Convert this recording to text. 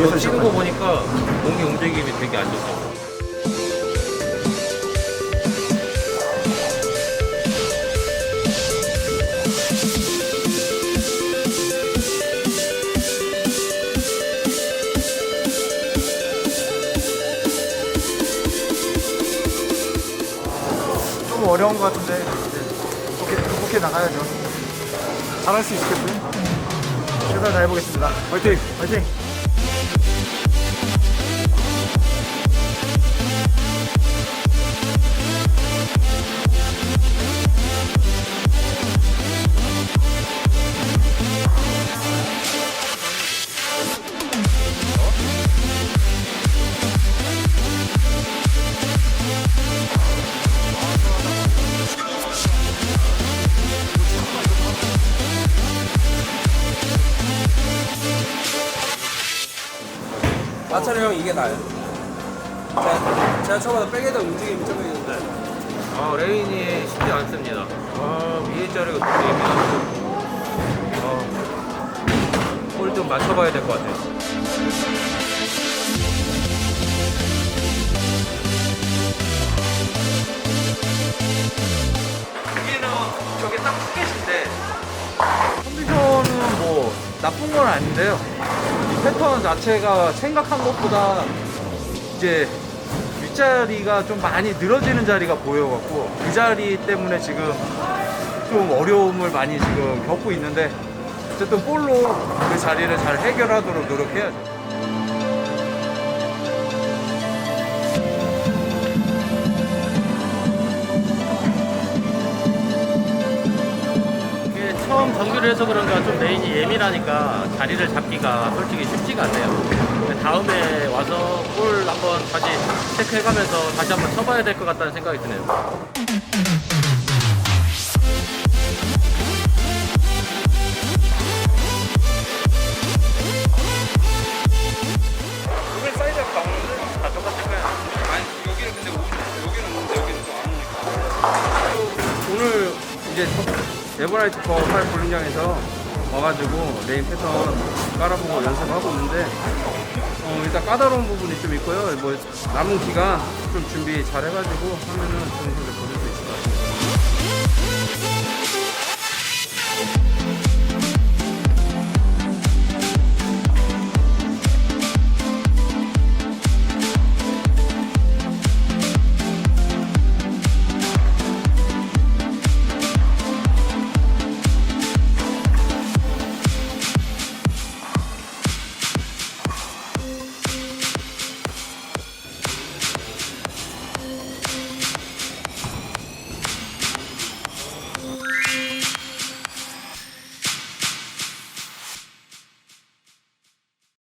치는 거 보니까 공기 움직임이 되게 안 좋다고. 좀 어려운 것 같은데 이렇게 극복해 나가야죠. 잘할 수 있겠고요. 최선 다해보겠습니다. 화이팅! 화이팅! 마찰이 형 이게 나요. 제가, 제가 처음에 백에다 움직임이 좀 있는데 아, 레인이 쉽지 않습니다. 아, 위에 자리가 되게 예민하고. 아, 홀좀 맞춰봐야 될 것 같아요. 여기는 저게 딱 포켓인데 컨디션은 뭐 나쁜 건 아닌데요. 이 패턴 자체가 생각한 것보다 이제 윗자리가 좀 많이 늘어지는 자리가 보여갖고 그 자리 때문에 지금 좀 어려움을 많이 지금 겪고 있는데 어쨌든 볼로 그 자리를 잘 해결하도록 노력해야죠. 정규를 해서 그런가 좀 레인이 예민하니까 자리를 잡기가 솔직히 쉽지가 않네요. 근데 다음에 와서 볼 한번 다시 체크해가면서 다시 한번 쳐봐야 될 것 같다는 생각이 드네요. 여기는 근데 여기는 오는데 여기는 또 안 오니까 오늘 이제 에버라이트 거8 볼링장에서 와가지고 레인 패턴 깔아보고 연습하고 있는데 어, 일단 까다로운 부분이 좀 있고요. 뭐 남은 기간 좀 준비 잘 해가지고 하면은